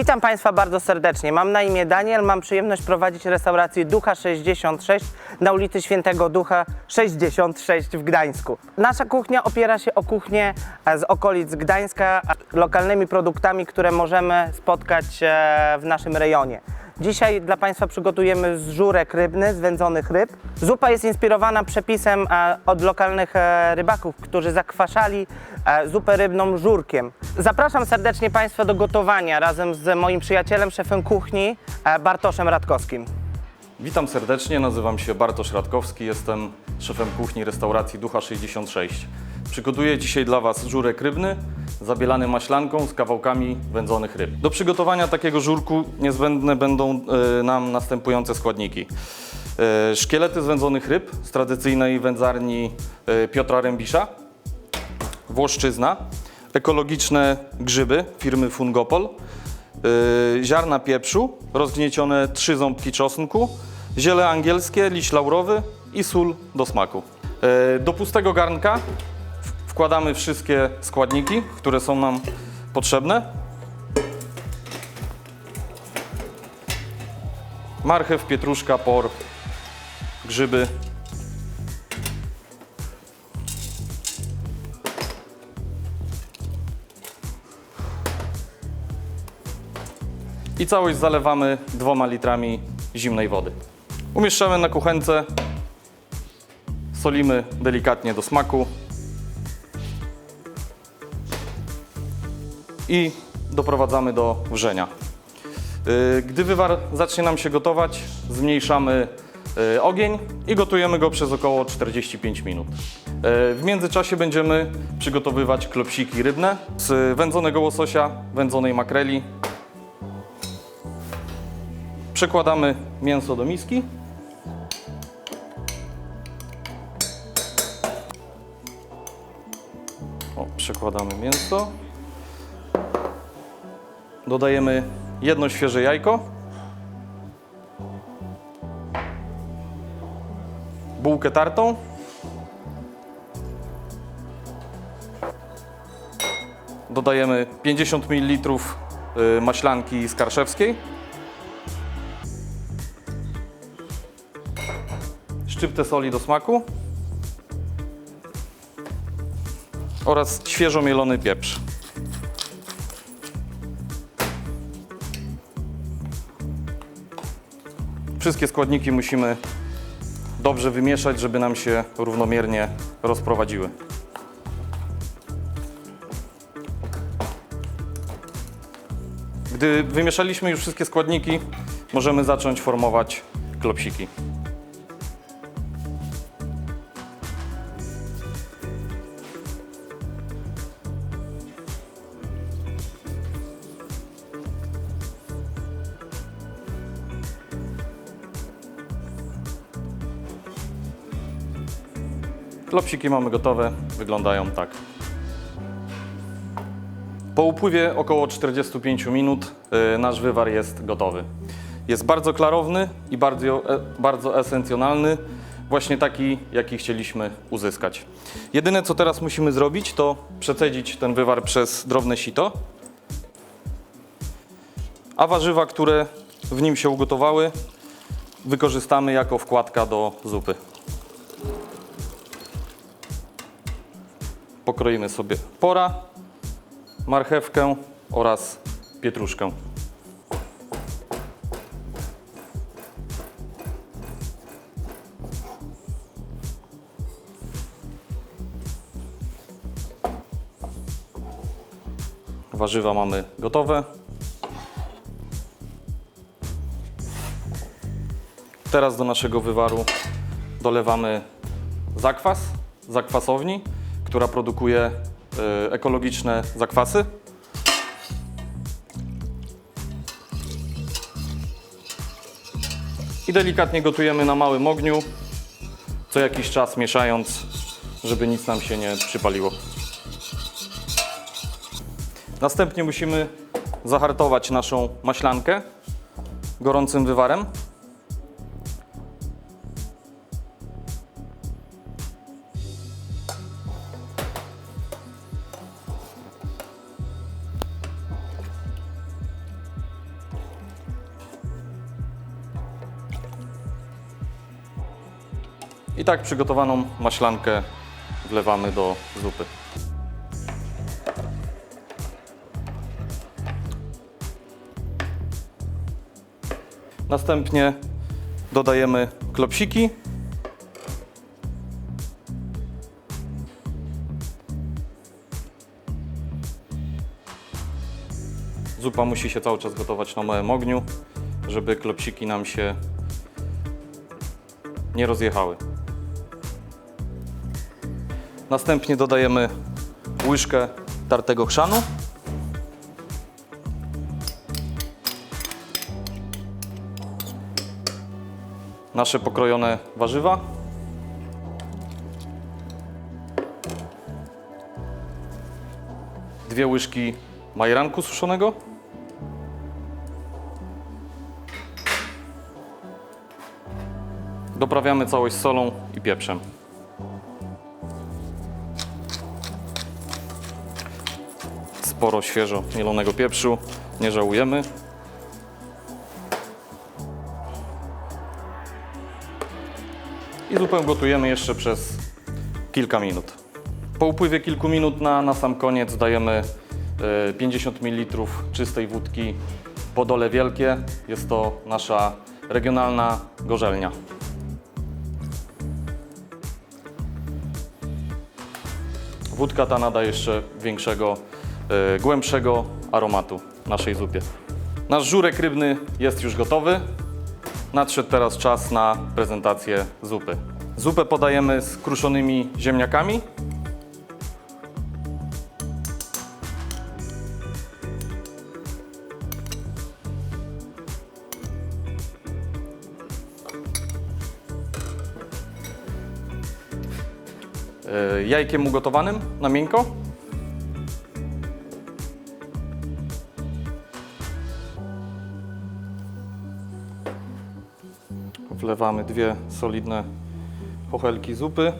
Witam Państwa bardzo serdecznie. Mam na imię Daniel, mam przyjemność prowadzić restaurację Ducha 66 na ulicy Świętego Ducha 66 w Gdańsku. Nasza kuchnia opiera się o kuchnię z okolic Gdańska, lokalnymi produktami, które możemy spotkać e, w naszym rejonie. Dzisiaj dla Państwa przygotujemy żurek rybny, z wędzonych ryb. Zupa jest inspirowana przepisem e, od lokalnych e, rybaków, którzy zakwaszali e, zupę rybną żurkiem. Zapraszam serdecznie Państwa do gotowania razem z moim przyjacielem, szefem kuchni Bartoszem Radkowskim. Witam serdecznie, nazywam się Bartosz Radkowski, jestem szefem kuchni restauracji Ducha 66. Przygotuję dzisiaj dla Was żurek rybny zabielany maślanką z kawałkami wędzonych ryb. Do przygotowania takiego żurku niezbędne będą e, nam następujące składniki. E, szkielety z wędzonych ryb z tradycyjnej wędzarni e, Piotra Rębisza, Włoszczyzna, ekologiczne grzyby firmy Fungopol, ziarna pieprzu, rozgniecione trzy ząbki czosnku, ziele angielskie, liść laurowy i sól do smaku. Do pustego garnka wkładamy wszystkie składniki, które są nam potrzebne. Marchew, pietruszka, por, grzyby, i całość zalewamy dwoma litrami zimnej wody. Umieszczamy na kuchence, solimy delikatnie do smaku i doprowadzamy do wrzenia. Yy, Gdy wywar zacznie nam się gotować, zmniejszamy yy, ogień i gotujemy go przez około 45 minut. Yy, W międzyczasie będziemy przygotowywać klopsiki rybne z wędzonego łososia, wędzonej makreli, Przekładamy mięso do miski. O, przekładamy mięso. Dodajemy jedno świeże jajko. Bułkę tartą. Dodajemy 50 ml y, maślanki skarszewskiej. szczyptę soli do smaku oraz świeżo mielony pieprz. Wszystkie składniki musimy dobrze wymieszać, żeby nam się równomiernie rozprowadziły. Gdy wymieszaliśmy już wszystkie składniki, możemy zacząć formować klopsiki. Klopsiki mamy gotowe, wyglądają tak. Po upływie około 45 minut y, nasz wywar jest gotowy. Jest bardzo klarowny i bardzo, e, bardzo esencjonalny, właśnie taki, jaki chcieliśmy uzyskać. Jedyne co teraz musimy zrobić, to przecedzić ten wywar przez drobne sito, a warzywa, które w nim się ugotowały, wykorzystamy jako wkładka do zupy. Pokroimy sobie pora, marchewkę oraz pietruszkę. Warzywa mamy gotowe. Teraz do naszego wywaru dolewamy zakwas zakwasowni, która produkuje y, ekologiczne zakwasy. I delikatnie gotujemy na małym ogniu, co jakiś czas mieszając, żeby nic nam się nie przypaliło. Następnie musimy zahartować naszą maślankę gorącym wywarem. I tak przygotowaną maślankę wlewamy do zupy. Następnie dodajemy klopsiki. Zupa musi się cały czas gotować na małym ogniu, żeby klopsiki nam się nie rozjechały. Następnie dodajemy łyżkę tartego chrzanu. Nasze pokrojone warzywa. Dwie łyżki majeranku suszonego. Doprawiamy całość solą i pieprzem. Sporo świeżo mielonego pieprzu, nie żałujemy. I zupę gotujemy jeszcze przez kilka minut. Po upływie kilku minut na, na sam koniec dajemy e, 50 ml czystej wódki Podole Wielkie. Jest to nasza regionalna gorzelnia. Wódka ta nada jeszcze większego, e, głębszego aromatu naszej zupie. Nasz żurek rybny jest już gotowy. Nadszedł teraz czas na prezentację zupy. Zupę podajemy z kruszonymi ziemniakami. E, Jajkiem ugotowanym na miękko. Wlewamy dwie solidne pochelki zupy.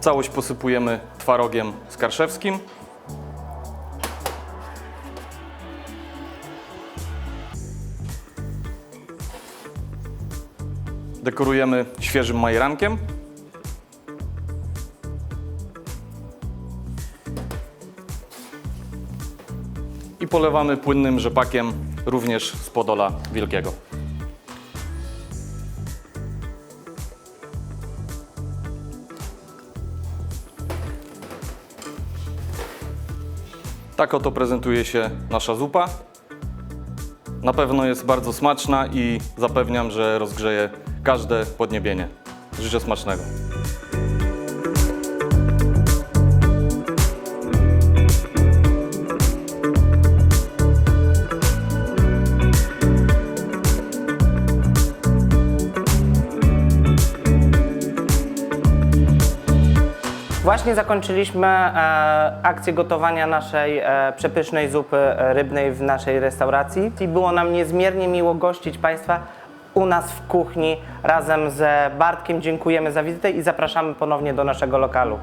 Całość posypujemy twarogiem skarszewskim. Dekorujemy świeżym majerankiem. Polewamy płynnym rzepakiem również z Podola Wielkiego. Tak oto prezentuje się nasza zupa. Na pewno jest bardzo smaczna i zapewniam, że rozgrzeje każde podniebienie. Życzę smacznego. Właśnie zakończyliśmy e, akcję gotowania naszej e, przepysznej zupy e, rybnej w naszej restauracji i było nam niezmiernie miło gościć Państwa u nas w kuchni razem z Bartkiem. Dziękujemy za wizytę i zapraszamy ponownie do naszego lokalu.